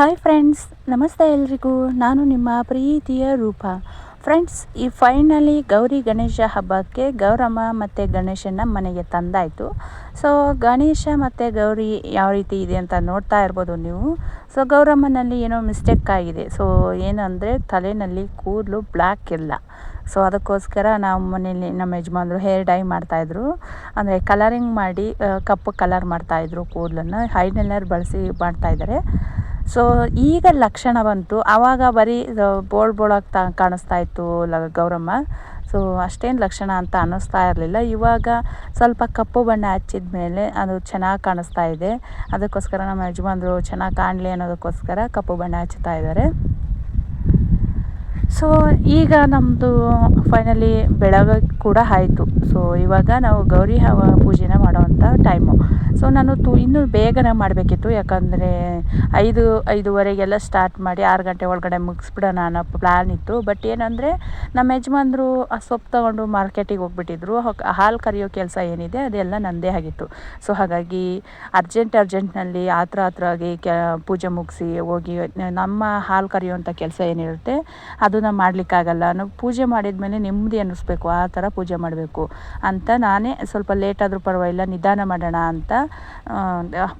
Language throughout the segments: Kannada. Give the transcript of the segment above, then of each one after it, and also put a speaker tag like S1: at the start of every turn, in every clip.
S1: ಹಾಯ್ ಫ್ರೆಂಡ್ಸ್ ನಮಸ್ತೆ ಎಲ್ರಿಗೂ. ನಾನು ನಿಮ್ಮ ಪ್ರೀತಿಯ ರೂಪ. ಫ್ರೆಂಡ್ಸ್ ಈ ಫೈನಲಿ ಗೌರಿ ಗಣೇಶ ಹಬ್ಬಕ್ಕೆ ಗೌರಮ್ಮ ಮತ್ತು ಗಣೇಶನ ಮನೆಗೆ ತಂದಾಯಿತು. ಸೊ ಗಣೇಶ ಮತ್ತು ಗೌರಿ ಯಾವ ರೀತಿ ಇದೆ ಅಂತ ನೋಡ್ತಾ ಇರ್ಬೋದು ನೀವು. ಸೊ ಗೌರಮ್ಮನಲ್ಲಿ ಏನೋ ಮಿಸ್ಟೇಕ್ ಆಗಿದೆ. ಸೊ ಏನಂದರೆ ತಲೆಯಲ್ಲಿ ಕೂದಲು ಬ್ಲ್ಯಾಕ್ ಇಲ್ಲ. ಸೊ ಅದಕ್ಕೋಸ್ಕರ ನಾವು ಮನೇಲಿ ನಮ್ಮ ಯಜಮಾನ್ರು ಹೇರ್ ಡೈ ಮಾಡ್ತಾಯಿದ್ರು ಅಂದರೆ ಕಲರಿಂಗ್ ಮಾಡಿ ಕಪ್ಪು ಕಲರ್ ಮಾಡ್ತಾಯಿದ್ರು ಕೂದಲನ್ನು. ಹೈನಲ್ಲರ್ ಬಳಸಿ ಮಾಡ್ತಾಯಿದ್ದಾರೆ ಸೊ ಈಗ ಲಕ್ಷಣ ಬಂತು. ಆವಾಗ ಬರೀ ಬೋಳ್ ಬೋಳಾಗಿ ತಾ ಕಾಣಿಸ್ತಾ ಇತ್ತು ಲ, ಗೌರಮ್ಮ. ಸೊ ಅಷ್ಟೇನು ಲಕ್ಷಣ ಅಂತ ಅನ್ನಿಸ್ತಾ ಇರಲಿಲ್ಲ. ಇವಾಗ ಸ್ವಲ್ಪ ಕಪ್ಪು ಬಣ್ಣ ಹಚ್ಚಿದ ಮೇಲೆ ಅದು ಚೆನ್ನಾಗಿ ಕಾಣಿಸ್ತಾ ಇದೆ. ಅದಕ್ಕೋಸ್ಕರ ನಮ್ಮ ಯಜಮಾನ್ರು ಚೆನ್ನಾಗಿ ಕಾಣಲಿ ಅನ್ನೋದಕ್ಕೋಸ್ಕರ ಕಪ್ಪು ಬಣ್ಣ ಹಚ್ಚುತ್ತಾ ಇದ್ದಾರೆ. ಸೊ ಈಗ ನಮ್ಮದು ಫೈನಲಿ ಬೆಳಗ್ಗೆ ಕೂಡ ಆಯಿತು. ಸೊ ಇವಾಗ ನಾವು ಗೌರಿ ಹವ ಪೂಜೆನ ಮಾಡೋವಂಥ ಟೈಮು ಸೊ ನಾನು ತು ಇನ್ನೂ ಬೇಗನೆ ಮಾಡಬೇಕಿತ್ತು. ಯಾಕಂದರೆ ಐದು, ಐದುವರೆಗೆಲ್ಲ ಸ್ಟಾರ್ಟ್ ಮಾಡಿ ಆರು ಗಂಟೆ ಒಳಗಡೆ ಮುಗಿಸ್ಬಿಡೋಣ ಅನ್ನೋ ಪ್ಲ್ಯಾನ್ ಇತ್ತು. ಬಟ್ ಏನಂದರೆ ನಮ್ಮ ಯಜಮಾನ್ರು ಆ ಸೊಪ್ಪು ತೊಗೊಂಡು ಮಾರ್ಕೆಟಿಗೆ ಹೋಗ್ಬಿಟ್ಟಿದ್ರು. ಹಾಲು ಕರಿಯೋ ಕೆಲಸ ಏನಿದೆ ಅದೆಲ್ಲ ನನ್ನದೇ ಆಗಿತ್ತು. ಸೊ ಹಾಗಾಗಿ ಅರ್ಜೆಂಟ್ ಅರ್ಜೆಂಟ್ನಲ್ಲಿ ಆತ್ರ ಆಗಿ ಕೆ, ಪೂಜೆ ಮುಗಿಸಿ ಹೋಗಿ ನಮ್ಮ ಹಾಲು ಕರೆಯುವಂಥ ಕೆಲಸ ಏನಿರುತ್ತೆ ಅದನ್ನು ಮಾಡಲಿಕ್ಕಾಗಲ್ಲ. ನಾವು ಪೂಜೆ ಮಾಡಿದ್ಮೇಲೆ ನೆಮ್ಮದಿ ಅನ್ನಿಸ್ಬೇಕು. ಆ ಥರ ಪೂಜೆ ಮಾಡಬೇಕು ಅಂತ ನಾನೇ ಸ್ವಲ್ಪ ಲೇಟ್ ಆದರೂ ಪರವಾಗಿಲ್ಲ, ನಿಧಾನ ಮಾಡೋಣ ಅಂತ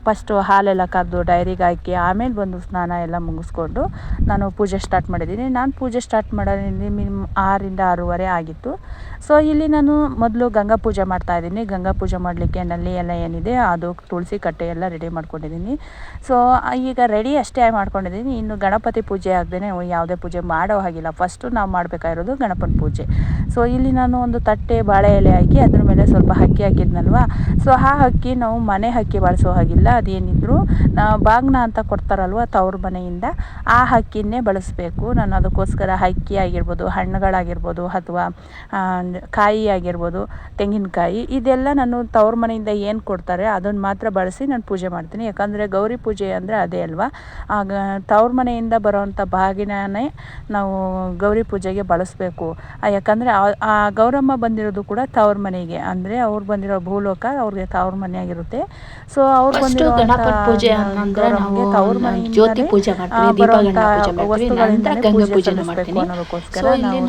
S1: ಫಸ್ಟು ಹಾಲೆಲ್ಲ ಕರೆದು ಡೈರಿಗೆ ಹಾಕಿ ಆಮೇಲೆ ಬಂದು ಸ್ನಾನ ಎಲ್ಲ ಮುಗಿಸ್ಕೊಂಡು ನಾನು ಪೂಜೆ ಸ್ಟಾರ್ಟ್ ಮಾಡಿದ್ದೀನಿ. ನಾನು ಪೂಜೆ ಸ್ಟಾರ್ಟ್ ಮಾಡೋದ್ರಿಂದ ಮಿನಿಮ್ ಆರರಿಂದ ಆರೂವರೆ ಆಗಿತ್ತು. ಸೊ ಇಲ್ಲಿ ನಾನು ಮೊದಲು ಗಂಗಾ ಪೂಜೆ ಮಾಡ್ತಾಯಿದ್ದೀನಿ ಗಂಗಾ ಪೂಜೆ ಮಾಡಲಿಕ್ಕೆ ನಲ್ಲಿ ಎಲ್ಲ ಏನಿದೆ ಅದು ತುಳಸಿ ಕಟ್ಟೆ ಎಲ್ಲ ರೆಡಿ ಮಾಡ್ಕೊಂಡಿದ್ದೀನಿ. ಸೊ ಈಗ ರೆಡಿ ಅಷ್ಟೇ ಮಾಡ್ಕೊಂಡಿದ್ದೀನಿ. ಇನ್ನು ಗಣಪತಿ ಪೂಜೆ ಆಗದೇ ಯಾವುದೇ ಪೂಜೆ ಮಾಡೋ ಹಾಗಿಲ್ಲ. ಫಸ್ಟು ನಾವು ಮಾಡಬೇಕಾಗಿರೋದು ಗಣಪನ ಪೂಜೆ. ಸೊ ಇಲ್ಲಿ ನಾನು ಒಂದು ತಟ್ಟೆ, ಬಾಳೆ ಎಲೆ ಹಾಕಿ ಅದ್ರ ಮೇಲೆ ಸ್ವಲ್ಪ ಅಕ್ಕಿ ಹಾಕಿದ್ನಲ್ವಾ? ಸೊ ಆ ಅಕ್ಕಿ ನಾವು ಮನೆ ಅಕ್ಕಿ ಬಳಸೋ ಹಾಗಿಲ್ಲ, ಅದೇನಿದ್ರು ಬಾಗ್ನ ಅಂತ ಕೊಡ್ತಾರಲ್ವ ತವ್ರ ಮನೆಯಿಂದ ಆ ಹಕ್ಕಿನೇ ಬಳಸಬೇಕು. ನಾನು ಅದಕ್ಕೋಸ್ಕರ ಹಕ್ಕಿ ಆಗಿರ್ಬೋದು, ಹಣ್ಣುಗಳಾಗಿರ್ಬೋದು ಅಥವಾ ಕಾಯಿ ಆಗಿರ್ಬೋದು, ತೆಂಗಿನಕಾಯಿ ಇದೆಲ್ಲ ನಾನು ತವ್ರ ಮನೆಯಿಂದ ಏನು ಕೊಡ್ತಾರೆ ಅದನ್ನು ಮಾತ್ರ ಬಳಸಿ ನಾನು ಪೂಜೆ ಮಾಡ್ತೀನಿ. ಯಾಕಂದರೆ ಗೌರಿ ಪೂಜೆ ಅಂದರೆ ಅದೇ ಅಲ್ವಾ? ಆಗ ತವ್ರ ಮನೆಯಿಂದ ಬರೋವಂಥ ಬಾಗಿನೇ ನಾವು ಗೌರಿ ಪೂಜೆಗೆ ಬಳಸಬೇಕು. ಯಾಕಂದರೆ ಆ- ಗೌರಮ್ಮ ಬಂದಿರೋದು ಕೂಡ ತವ್ರ ಮನೆಗೆ. ಅಂದರೆ ಅವ್ರು ಬಂದಿರೋ ಭೂಲೋಕ ಅವ್ರಿಗೆ ತವ್ರ ಮನೆ ಆಗಿರುತ್ತೆ. ಸೊ ಅವ್ರು
S2: ಗಣಪತಿ ಪೂಜೆ ಅಂದ್ರೆ ನಾವು ಜ್ಯೋತಿ ಪೂಜೆ ಮಾಡ್ತೀವಿ,
S1: ಆ,
S2: ದೀಪ
S1: ಬರೋಂಥ
S2: ಪೂಜೆ ಮಾಡ್ತೀವಿ, ನಂತರ ಗಂಗಾ
S1: ಪೂಜೆ
S2: ಮಾಡ್ತೀನಿ. ಸೊ ಇಲ್ಲಿ
S1: ಏನ್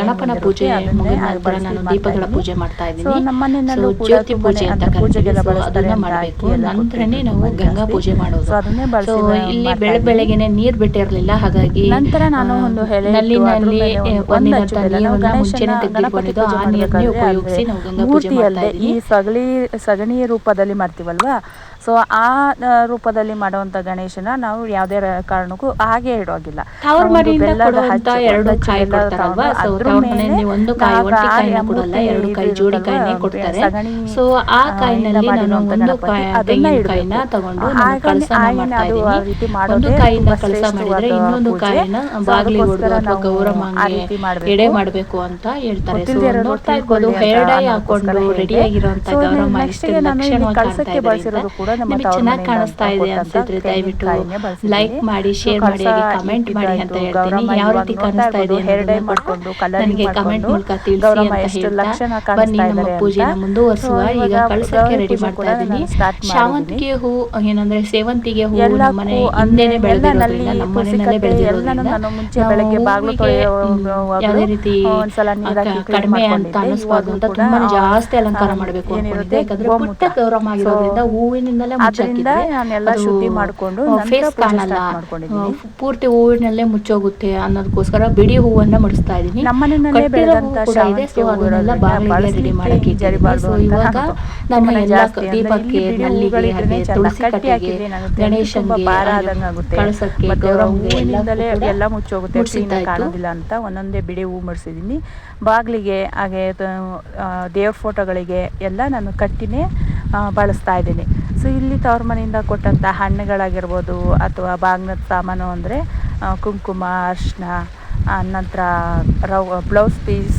S2: ಗಣಪನ ಪೂಜೆ ನಂತರ ನಾನು ದೀಪಗಳ ಪೂಜೆ ಮಾಡ್ತಾ ಇದ್ದೀನಿ
S1: ನಮ್ಮ
S2: ಸೊ ಜ್ಯೋತಿ ಪೂಜೆ ಅಂತ ಕರಿತೀವಿ. ಸೊ ಅದನ್ನ ಮಾಡಬೇಕು ನಂತರನೇ ನಾವು ಗಂಗಾ ಪೂಜೆ ಮಾಡೋದು
S1: ಸೊ
S2: ಇಲ್ಲಿ ಬೆಳೆ. ಬೆಳಗ್ಗೆನೆ ನೀರ್ ಬಿಟ್ಟಿರಲಿಲ್ಲ ಹಾಗಾಗಿ
S1: ನಂತರ ನಾನು ಒಂದು
S2: ನಲ್ಲಿನಲ್ಲಿ
S1: ಒಂದು- ಒಂದು
S2: ಒಂದಿನಂತ. ನೀರನ್ನ ಮುಂಚೆನೆ
S1: ಗಣಪತಿ
S2: ತೆಗೆದುಕೊಂಡಿದ್ದು ಆ ನೀರನ್ನೇ ಉಪಯೋಗಿಸಿ ನಾವು ಗಂಗಾ ಪೂಜೆ ಮಾಡ್ತಾ
S1: ಅಲ್ಲದೆ ಈ
S2: ಸಗಣಿ
S1: ಸಗಳಿ ಸಗಣಿ ರೂಪದಲ್ಲಿ ಮಾಡ್ತೀವಲ್ವಾ? ಸೊ ಆ ರೂಪದಲ್ಲಿ ಮಾಡುವಂತ ಗಣೇಶನ ನಾವು ಯಾವುದೇ ಕಾರಣಕ್ಕೂ ಹಾಗೆ ಇಡೋಗಿಲ್ಲ ಬೆಲ್ಲದ ಸಗಣಿ.
S2: ತಗೊಂಡು
S1: ರೀತಿ ಮಾಡೋದೇ
S2: ಇನ್ನೊಂದು. ಕಾಯಿನ ಬಾಗ್ಲಿ
S1: ಮಾಡ್ಬೇಕು.
S2: ಎಡೆ ಮಾಡಬೇಕು ಅಂತ ಹೇಳ್ತಾರೆ. ನೋಡ್ತಾ ಇರ್ಬೋದು ಹಾಕೊಂಡು ರೆಡಿ ಆಗಿರುವಂತ
S1: ಕಳಸಕ್ಕೆ ಬಳಸಿರೋದು ಕೂಡ ನಮ್ಮ
S2: ನಿಮಗೆ ಚೆನ್ನಾಗಿ ಕಾಣಿಸ್ತಾ ಇದೆ ಅನ್ಸಿದ್ರೆ ದಯವಿಟ್ಟು ಲೈಕ್ ಮಾಡಿ ಶೇರ್ ಮಾಡಿ
S1: ಹಾಗೆ
S2: ಕಮೆಂಟ್ ಮಾಡಿ ಅಂತ. ಹೇಳ್ತೀನಿ ಯಾವ ರೀತಿ ಕಾಣಿಸ್ತಾ ಇದೆ
S1: ಮಾಡ್ಕೊಂಡು,
S2: ನನಗೆ ಕಮೆಂಟ್ ಮೂಲಕ ತಿಳಿಸಿ ಅಂತ ಹೇಳ್ತಾ ಬನ್ನಿ ನಮ್ಮ
S1: ಪೂಜೆ
S2: ಪೂಜೆನ. ಮುಂದುವರಿಸುವ ಈಗ ಕಳಸಕ್ಕೆ ರೆಡಿ ಮಾಡ್ತಾ ಇದ್ದೀನಿ. ಶಾವಂತಿಗೆ ಹೂ ಏನಂದ್ರೆ ಸೇವಂತಿಗೆ ಹೂ ನಮ್ಮ ಮನೆ ಹಿಂದೆನೆ ಬೆಳೆದಿರೋದ್ರಿಂದ ನಮ್ಮ ಮನೆಯಲ್ಲೇ ಬೆಳೆದಿರೋದ್ರಿಂದ ಯಾವುದೇ ರೀತಿ ಕಡಿಮೆ ಅಂತ. ಅನಿಸ್ಬಾರ್ದು ಅಂತ ತುಂಬಾನೇ ಜಾಸ್ತಿ ಅಲಂಕಾರ ಮಾಡಬೇಕು ಅನ್ಕೊಂಡಿದ್ದೆ ಯಾಕಂದ್ರೆ. ಪುಟ್ಟ ಗೌರವ ಆಗಿರೋದ್ರಿಂದ
S1: So, ಅದರಿಂದ
S2: ಮುಚ್ಚಾಕಿದ್ರೆ
S1: ನಾನೆಲ್ಲ ಶುದ್ಧಿ ಮಾಡ್ಕೊಂಡು
S2: ಫೇಸ್ ಕಾಣಲ್ಲ.
S1: ಮಾಡ್ಕೊಂಡಿದ್ದೀನಿ.
S2: ಪೂರ್ತಿ ಹೂವಿನಲ್ಲೇ ಮುಚ್ಚೋಗುತ್ತೆ ಅನ್ನೋದಕ್ಕೋಸ್ಕರ ಬಿಡಿ ಹೂವನ್ನ ಮಡಿಸ್ತಾ ಇದೀನಿ
S1: ಬೆಳೆದಂತ
S2: ಬಾಗಿಲಿಗೆ ರೆಡಿ ಮಾಡಕ್ಕೆ ಸೊ ಇವಾಗ
S1: ನಮ್ಮ
S2: ಎಲ್ಲ ದೀಪಕ್ಕೆ ನಲ್ಲಿಗೆ ಹಾಗೆ ತುಳಸಿ
S1: ಕಟ್ಟಿ
S2: ಕಟ್ಟೆಗೆ ಗಣೇಶನ್ಗೆ ಕಳಸಕ್ಕೆ
S1: ಎಲ್ಲ ಮುಚ್ಚೋಗುತ್ತೆ. ಕಾಣೋದಿಲ್ಲ ಅಂತ ಒಂದೊಂದೇ ಬಿಡಿ ಹೂ ಮಡಿಸಿದೀನಿ ಬಾಗಿಲಿಗೆ ಹಾಗೆ ದೇವ್ರ ಫೋಟೋಗಳಿಗೆ ಎಲ್ಲ ನಾನು ಕಟ್ಟಿನೇ ಬಳಸ್ತಾ ಇದ್ದೀನಿ. ಸೊ ಇಲ್ಲಿ ತವ್ರ ಮನೆಯಿಂದ ಕೊಟ್ಟಂಥ ಹಣ್ಣುಗಳಾಗಿರ್ಬೋದು ಅಥವಾ ಬಾಗ್ನದ ಸಾಮಾನು ಅಂದರೆ ಕುಂಕುಮ ಅರಿಶಿನ ನಂತರ ರವ್, ಬ್ಲೌಸ್ ಪೀಸ್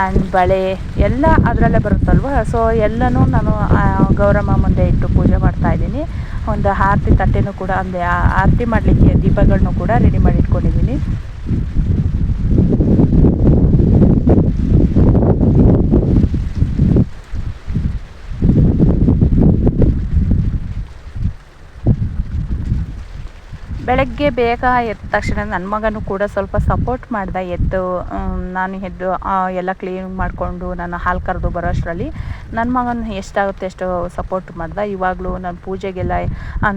S1: ಆ್ಯಂಡ್ ಬಳೆ ಎಲ್ಲ ಅದರಲ್ಲೇ ಬರುತ್ತಲ್ವ? ಸೊ ಎಲ್ಲನೂ ನಾನು ಗೌರಮ್ಮ ಮುಂದೆ ಇಟ್ಟು ಪೂಜೆ ಮಾಡ್ತಾ ಇದ್ದೀನಿ. ಒಂದು ಆರತಿ ತಟ್ಟೆನೂ ಕೂಡ, ಅಂದರೆ ಆರತಿ ಮಾಡಲಿಕ್ಕೆ ದೀಪಗಳನ್ನೂ ಕೂಡ ರೆಡಿ ಮಾಡಿ ಇಟ್ಕೊಂಡಿದ್ದೀನಿ ಬೆಳಗ್ಗೆ ಬೇಗ ಎದ್ದ ತಕ್ಷಣ ನನ್ನ ಮಗನೂ ಕೂಡ ಸ್ವಲ್ಪ ಸಪೋರ್ಟ್ ಮಾಡಿದ ಎದ್ದು ನಾನು ಎದ್ದು ಎಲ್ಲ ಕ್ಲೀನ್ ಮಾಡಿಕೊಂಡು ನಾನು ಹಾಲು ಕರೆದು ಬರೋ ಅಷ್ಟರಲ್ಲಿ ನನ್ನ ಮಗನ ಎಷ್ಟಾಗುತ್ತೆ ಅಷ್ಟು ಸಪೋರ್ಟ್ ಮಾಡ್ದೆ. ಇವಾಗಲೂ ನಾನು ಪೂಜೆಗೆಲ್ಲ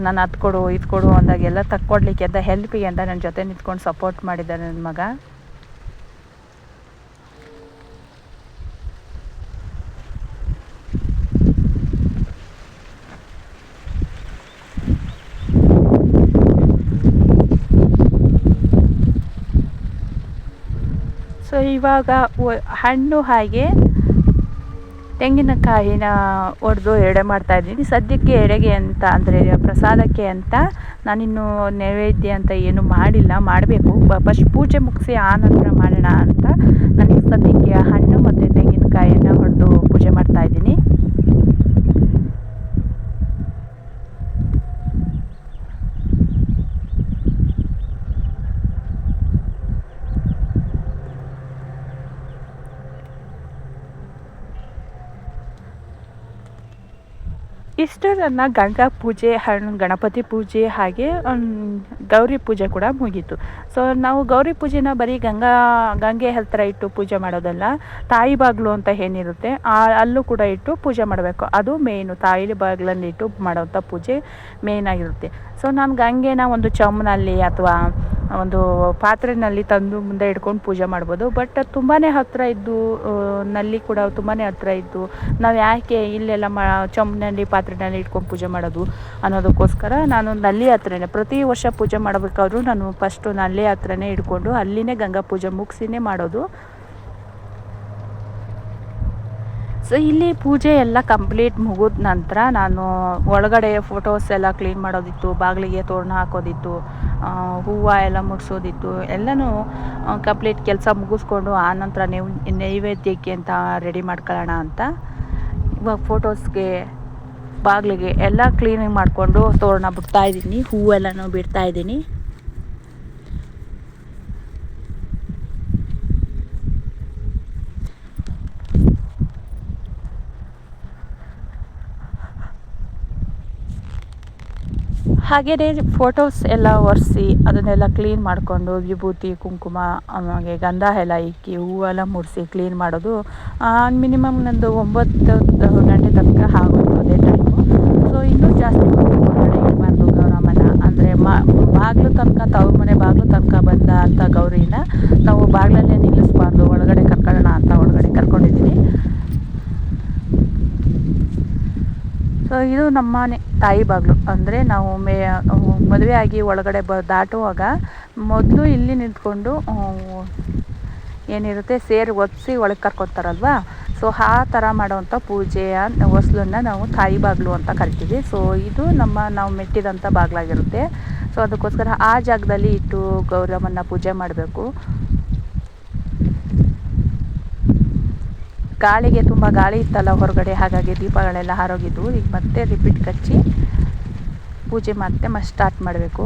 S1: ನಾನು ಅದು ಕೊಡು, ಇದು ಕೊಡು ಅಂದಾಗೆಲ್ಲ ತಕ್ಕೊಡ್ಲಿಕ್ಕೆ ಅಂತ ಹೆಲ್ಪಿಗೆ ಅಂತ ನನ್ನ ಜೊತೆ ನಿಂತ್ಕೊಂಡು ಸಪೋರ್ಟ್ ಮಾಡಿದ ನನ್ನ ಮಗ. ಸೊ, ಇವಾಗ ಹಣ್ಣು ಹಾಗೆ ತೆಂಗಿನಕಾಯಿನ ಒಡೆದು ಎಡೆ ಮಾಡ್ತಾ ಇದ್ದೀನಿ. ಸದ್ಯಕ್ಕೆ ಎಡೆಗೆ ಅಂತ ಅಂದರೆ, ಪ್ರಸಾದಕ್ಕೆ ಅಂತ ನಾನಿನ್ನು ನೈವೇದ್ಯ ಅಂತ ಏನು ಮಾಡಿಲ್ಲ. ಮಾಡಬೇಕು. ಫಸ್ಟ್ ಪೂಜೆ ಮುಗಿಸಿ ಆ ಮಾಡೋಣ ಅಂತ. ನನಗೆ ಸದ್ಯಕ್ಕೆ ಹಣ್ಣು ಮತ್ತು ತೆಂಗಿನಕಾಯಿಯನ್ನು ಹೊಡೆದು ಪೂಜೆ ಮಾಡ್ತಾ ಇದ್ದೀನಿ ಇಷ್ಟು ನನ್ನ ಗಂಗಾ ಪೂಜೆ ಹಣ್ಣು ಗಣಪತಿ ಪೂಜೆ ಹಾಗೆ ಗೌರಿ ಪೂಜೆ ಕೂಡ ಮುಗೀತು. ಸೊ ನಾವು ಗೌರಿ ಪೂಜೆನ ಬರೀ ಗಂಗಾ, ಗಂಗೆ ಹತ್ತಿರ ಇಟ್ಟು ಪೂಜೆ ಮಾಡೋದಲ್ಲ, ತಾಯಿ ಬಾಗಿಲು ಅಂತ ಏನಿರುತ್ತೆ ಅಲ್ಲೂ ಕೂಡ ಇಟ್ಟು ಪೂಜೆ ಮಾಡಬೇಕು. ಅದು ಮೇಯ್ನು ತಾಯಿ ಬಾಗಿಲಲ್ಲಿ ಇಟ್ಟು ಮಾಡೋವಂಥ ಪೂಜೆ ಮೇಯ್ನ್ ಆಗಿರುತ್ತೆ. ಸೊ ನಾನು ಗಂಗೆನ ಒಂದು ಚಮ್ನಲ್ಲಿ ಅಥವಾ ಒಂದು ಪಾತ್ರೆನಲ್ಲಿ ತಂದು ಮುಂದೆ ಇಟ್ಕೊಂಡು ಪೂಜೆ ಮಾಡ್ಬೋದು. ಬಟ್ ತುಂಬಾ ಹತ್ತಿರ ಇದ್ದು ನಲ್ಲಿ ಕೂಡ ತುಂಬಾ ಹತ್ತಿರ ಇದ್ದು, ನಾವು ಯಾಕೆ ಇಲ್ಲೆಲ್ಲ ಮಾ ಚಮ್ನಲ್ಲಿ ಪಾತ್ರೆನಲ್ಲಿ ಇಟ್ಕೊಂಡು ಪೂಜೆ ಮಾಡೋದು ಅನ್ನೋದಕ್ಕೋಸ್ಕರ ನಾನು ನಲ್ಲಿ ಹತ್ರನೇ, ಪ್ರತಿ ವರ್ಷ ಪೂಜೆ ಮಾಡಬೇಕಾದ್ರೂ ನಾನು ಫಸ್ಟು ನಲ್ಲಿ ಹತ್ರನೇ ಇಟ್ಕೊಂಡು ಅಲ್ಲಿನೇ ಗಂಗಾ ಪೂಜೆ ಮುಗಿಸಿನೇ ಮಾಡೋದು. ಸೊ ಇಲ್ಲಿ ಪೂಜೆ ಎಲ್ಲ ಕಂಪ್ಲೀಟ್ ಮುಗಿದ ನಂತರ ನಾನು ಒಳಗಡೆ ಫೋಟೋಸ್ ಎಲ್ಲ ಕ್ಲೀನ್ ಮಾಡೋದಿತ್ತು, ಬಾಗಿಲಿಗೆ ತೋರಣ ಹಾಕೋದಿತ್ತು ಹೂವು ಎಲ್ಲ ಮುಡಿಸೋದಿತ್ತು ಎಲ್ಲನೂ ಕಂಪ್ಲೀಟ್ ಕೆಲಸ ಮುಗಿಸ್ಕೊಂಡು ಆ ನಂತರ ನೈವ್ ನೈವೇದ್ಯಕ್ಕೆ ಅಂತ ರೆಡಿ ಮಾಡ್ಕೊಳ್ಳೋಣ ಅಂತ. ಇವಾಗ ಫೋಟೋಸ್ಗೆ ಬಾಗಿಲಿಗೆ ಎಲ್ಲ ಕ್ಲೀನಿಂಗ್ ಮಾಡಿಕೊಂಡು ತೋರಣ ಬಿಡ್ತಾಯಿದ್ದೀನಿ ಹೂವೆಲ್ಲನೂ ಬಿಡ್ತಾ ಹಾಗೆಯೇ ಫೋಟೋಸ್ ಎಲ್ಲ ಒರೆಸಿ ಅದನ್ನೆಲ್ಲ ಕ್ಲೀನ್ ಮಾಡಿಕೊಂಡು ವಿಭೂತಿ, ಕುಂಕುಮ ಆಮೇಲೆ ಗಂಧ ಎಲ್ಲ ಇಕ್ಕಿ ಹೂವೆಲ್ಲ ಮುಡಿಸಿ ಕ್ಲೀನ್ ಮಾಡೋದು ಮಿನಿಮಮ್ ನಂದು ಒಂಬತ್ತು ಗಂಟೆ ತನಕ ಆಗೋದು ಅದೇ ಟೈಮು ಸೊ ಇನ್ನೂ ಜಾಸ್ತಿ ಇಡಬಾರ್ದು ಗೌರಮ್ಮನ, ಅಂದರೆ ಬಾಗಿಲು ತನಕ ತವ್ರ ಮನೆ ಬಾಗಿಲು ತನಕ ಬಂದ ಅಂತ ಗೌರಿನ ನಾವು ಬಾಗಿಲಲ್ಲೇ ನಿಲ್ಲಿಸ್ಬಾರ್ದು, ಒಳಗಡೆ ಕರ್ಕೊಳ್ಳೋಣ ಅಂತ ಒಳಗಡೆ ಕರ್ಕೊಂಡಿದ್ದೀನಿ ಇದು ನಮ್ಮನೆ, ತಾಯಿ ಬಾಗಿಲು. ಅಂದರೆ ನಾವು ಮೇ ಮದುವೆ ಆಗಿ ಒಳಗಡೆ ಬ, ದಾಟುವಾಗ ಮೊದಲು ಇಲ್ಲಿ ನಿಂತ್ಕೊಂಡು ಏನಿರುತ್ತೆ, ಸೇರು ಒಪ್ಪಿಸಿ ಒಳಗೆ ಕರ್ಕೊತಾರಲ್ವಾ? ಸೊ ಆ ಥರ ಮಾಡೋವಂಥ ಪೂಜೆಯ ಹೊಸ್ಲನ್ನ ನಾವು ತಾಯಿ ಬಾಗಿಲು ಅಂತ ಕರಿತೀವಿ. ಸೊ ಇದು ನಮ್ಮ, ನಾವು ಮೆಟ್ಟಿದಂಥ ಬಾಗಿಲಾಗಿರುತ್ತೆ. ಸೊ ಅದಕ್ಕೋಸ್ಕರ ಆ ಜಾಗದಲ್ಲಿ ಇಟ್ಟು ಗೌರಮ್ಮನ ಪೂಜೆ ಮಾಡಬೇಕು. ಗಾಳಿಗೆ ತುಂಬ ಗಾಳಿ ಇತ್ತಲ್ಲ ಹೊರಗಡೆ, ಹಾಗಾಗಿ ದೀಪಗಳೆಲ್ಲ ಹಾರೋಗಿದ್ವು. ಈಗ ಮತ್ತೆ ರಿಪೀಟ್ ಕಚ್ಚಿ ಪೂಜೆ ಮತ್ತೆ ಮತ್ತೆ ಸ್ಟಾರ್ಟ್ ಮಾಡಬೇಕು.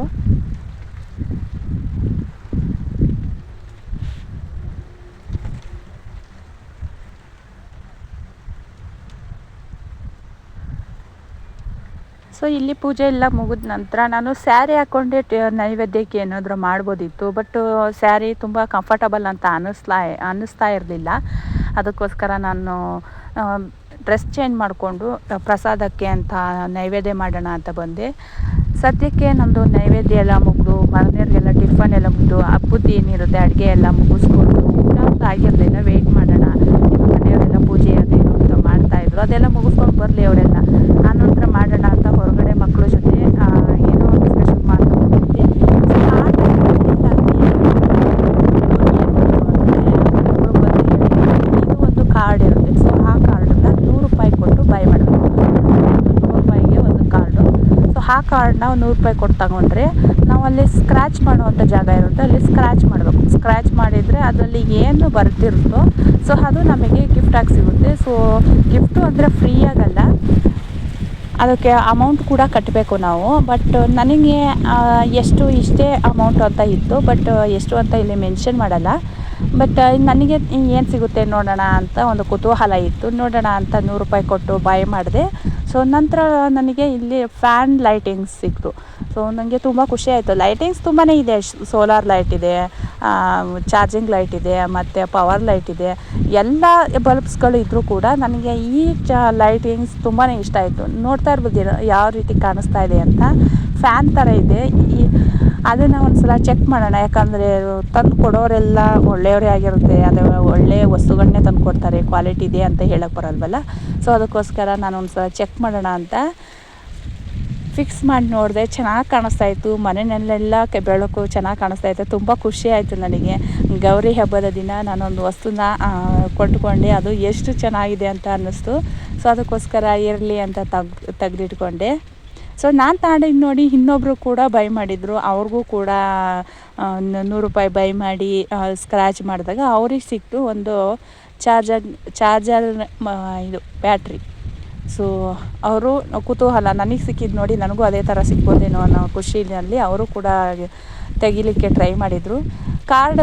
S1: ಸೊ ಇಲ್ಲಿ ಪೂಜೆ ಎಲ್ಲ ಮುಗಿದ ನಂತರ ನಾನು ಸ್ಯಾರಿ ಹಾಕ್ಕೊಂಡೆ ನೈವೇದ್ಯಕ್ಕೆ ಏನಾದರೂ ಮಾಡ್ಬೋದಿತ್ತು ಬಟ್ ಸ್ಯಾರಿ ತುಂಬ ಕಂಫರ್ಟಬಲ್ ಅಂತ ಅನ್ನಿಸ್ಲಾ ಅನ್ನಿಸ್ತಾ ಇರಲಿಲ್ಲ. ಅದಕ್ಕೋಸ್ಕರ ನಾನು ಡ್ರೆಸ್ ಚೇಂಜ್ ಮಾಡಿಕೊಂಡು ಪ್ರಸಾದಕ್ಕೆ ಅಂತ ನೈವೇದ್ಯ ಮಾಡೋಣ ಅಂತ ಬಂದೆ. ಸದ್ಯಕ್ಕೆ ನಮ್ಮದು ನೈವೇದ್ಯ ಎಲ್ಲ ಮುಗಿದು ಮನೆಯವ್ರಿಗೆಲ್ಲ ಟಿಫನ್ ಎಲ್ಲ ಮುಗಿದು ಹಬ್ಬದ ಏನಿರುತ್ತೆ, ಅಡುಗೆ ಎಲ್ಲ ಮುಗಿಸ್ಕೊಂಡು ಊಟ ಆಗಿರಲಿಲ್ಲ ವೆಯ್ಟ್ ಮಾಡೋಣ. ಮನೆಯವರೆಲ್ಲ ಪೂಜೆ ಅದೇನು ಅಂತ ಮಾಡ್ತಾಯಿದ್ರು ಅದೆಲ್ಲ ಮುಗಿಸ್ಕೊಂಡು ಬರಲಿ ಅವರೆಲ್ಲ ಆ ನಂತರ ಮಾಡೋಣ ಅಂತ ಹೊರಗಡೆ ಮಕ್ಕಳ ಜೊತೆ ಆ, ಏನೋ ಡಿಸ್ಕಷನ್ ಮಾಡ್ತಾ ಹೋಗಿದ್ದೆ ಸೊ ಆ ಟೈಮಲ್ಲಿ ನನಗೆ ಇದು ಒಂದು ಕಾರ್ಡ್ ಇರುತ್ತೆ ಸೊ ಆ ಕಾರ್ಡನ್ನ ನೂರು ರೂಪಾಯಿ ಕೊಟ್ಟು ಬೈ ಮಾಡಬೇಕು ನೂರು ರೂಪಾಯಿಗೆ ಒಂದು ಕಾರ್ಡು ಸೊ ಆ ಕಾರ್ಡ್ನ ನೂರು ರೂಪಾಯಿ ಕೊಟ್ಟು ತಗೊಂಡ್ರೆ ನಾವು ಅಲ್ಲಿ ಸ್ಕ್ರ್ಯಾಚ್ ಮಾಡುವಂಥ ಜಾಗ ಇರುತ್ತೆ, ಅಲ್ಲಿ ಸ್ಕ್ರ್ಯಾಚ್ ಮಾಡಬೇಕು. ಸ್ಕ್ರ್ಯಾಚ್ ಮಾಡಿದರೆ ಅದರಲ್ಲಿ ಏನು ಬರ್ತಿರುತ್ತೋ ಸೊ ಅದು ನಮಗೆ ಗಿಫ್ಟಾಗಿ ಸಿಗುತ್ತೆ. ಸೊ ಗಿಫ್ಟು ಅಂದರೆ ಫ್ರೀ ಆಗಲ್ಲ. ಅದಕ್ಕೆ ಅಮೌಂಟ್ ಕೂಡ ಕಟ್ಟಬೇಕು ನಾವು. ಬಟ್ ನನಗೆ ಎಷ್ಟು ಇಷ್ಟೇ ಅಮೌಂಟ್ ಅಂತ ಇತ್ತು ಬಟ್ ಎಷ್ಟು ಅಂತ ಇಲ್ಲಿ ಮೆನ್ಷನ್ ಮಾಡಲ್ಲ. ಬಟ್ ನನಗೆ ಏನು ಸಿಗುತ್ತೆ ನೋಡೋಣ ಅಂತ ಒಂದು ಕುತೂಹಲ ಇತ್ತು. ನೋಡೋಣ ಅಂತ ನೂರು ರೂಪಾಯಿ ಕೊಟ್ಟು ಬಾಯ್ ಮಾಡಿದೆ. ಸೊ ನಂತರ ನನಗೆ ಇಲ್ಲಿ ಫ್ಯಾನ್ ಲೈಟಿಂಗ್ಸ್ ಸಿಕ್ತು. ಸೊ ನನಗೆ ತುಂಬ ಖುಷಿ ಆಯಿತು. ಲೈಟಿಂಗ್ಸ್ ತುಂಬಾ ಇದೆ. ಸೋಲಾರ್ ಲೈಟ್ ಇದೆ ಚಾರ್ಜಿಂಗ್ ಲೈಟ್ ಇದೆ, ಮತ್ತು ಪವರ್ ಲೈಟ್ ಇದೆ. ಎಲ್ಲ ಬಲ್ಬ್ಸ್ಗಳು ಇದ್ದರೂ ಕೂಡ ನನಗೆ ಈ ಚ ಲೈಟಿಂಗ್ಸ್ ತುಂಬಾ ಇಷ್ಟ ಆಯಿತು. ನೋಡ್ತಾ ಇರ್ಬೋದು, ಯಾವ ರೀತಿ ಕಾಣಿಸ್ತಾ ಇದೆ ಅಂತ. ಫ್ಯಾನ್ ಥರ ಇದೆ. ಈ ಅದನ್ನು ಒಂದ್ಸಲ ಚೆಕ್ ಮಾಡೋಣ. ಯಾಕಂದರೆ ತಂದು ಕೊಡೋರೆಲ್ಲ ಒಳ್ಳೆಯವರೇ ಆಗಿರುತ್ತೆ. ಅದು ಒಳ್ಳೆಯ ವಸ್ತುಗಳನ್ನೇ ತಂದು ಕೊಡ್ತಾರೆ. ಕ್ವಾಲಿಟಿ ಇದೆ ಅಂತ ಹೇಳಕ್ಕೆ ಬರಲ್ವಲ್ಲ? ಸೊ ಅದಕ್ಕೋಸ್ಕರ ನಾನು ಒಂದು ಸಲ ಚೆಕ್ ಮಾಡೋಣ ಅಂತ ಫಿಕ್ಸ್ ಮಾಡಿ ನೋಡಿದೆ. ಚೆನ್ನಾಗಿ ಕಾಣಿಸ್ತಾ ಇತ್ತು. ಮನೆಯಲ್ಲೆಲ್ಲ ಕೆ ಬೆಳಕು ಚೆನ್ನಾಗಿ ಕಾಣಿಸ್ತಾ ಇತ್ತು. ತುಂಬ ಖುಷಿ ಆಯಿತು ನನಗೆ. ಗೌರಿ ಹಬ್ಬದ ದಿನ ನಾನೊಂದು ವಸ್ತುನ ಕೊಟ್ಕೊಂಡೆ ಅದು ಎಷ್ಟು ಚೆನ್ನಾಗಿದೆ ಅಂತ ಅನ್ನಿಸ್ತು. ಸೊ ಅದಕ್ಕೋಸ್ಕರ ಇರಲಿ ಅಂತ ತೆಗ್, ತೆಗೆದಿಟ್ಕೊಂಡೆ. ಸೊ ನಾನು ತಗೊಂಡಿದ್ದು ನೋಡಿ ಇನ್ನೊಬ್ಬರು ಕೂಡ ಬೈ ಮಾಡಿದರು. ಅವ್ರಿಗೂ ಕೂಡ ನೂರು ರೂಪಾಯಿ ಬೈ ಮಾಡಿ ಸ್ಕ್ರ್ಯಾಚ್ ಮಾಡಿದಾಗ ಅವ್ರಿಗೆ ಸಿಕ್ತು ಒಂದು ಚಾರ್ಜರ್ ಚಾರ್ಜರ್ ಇದು ಬ್ಯಾಟ್ರಿ ಸೊ ಅವರು ಕುತೂಹಲ. ನನಗೆ ಸಿಕ್ಕಿದ್ದು ನೋಡಿ ನನಗೂ ಅದೇ ಥರ ಸಿಕ್ಬೋದೇನೋ ಅನ್ನೋ ಖುಷಿಯಲ್ಲಿ ಅವರು ಕೂಡ ತೆಗಿಲಿಕ್ಕೆ ಟ್ರೈ ಮಾಡಿದರು. ಕಾರ್ಡ್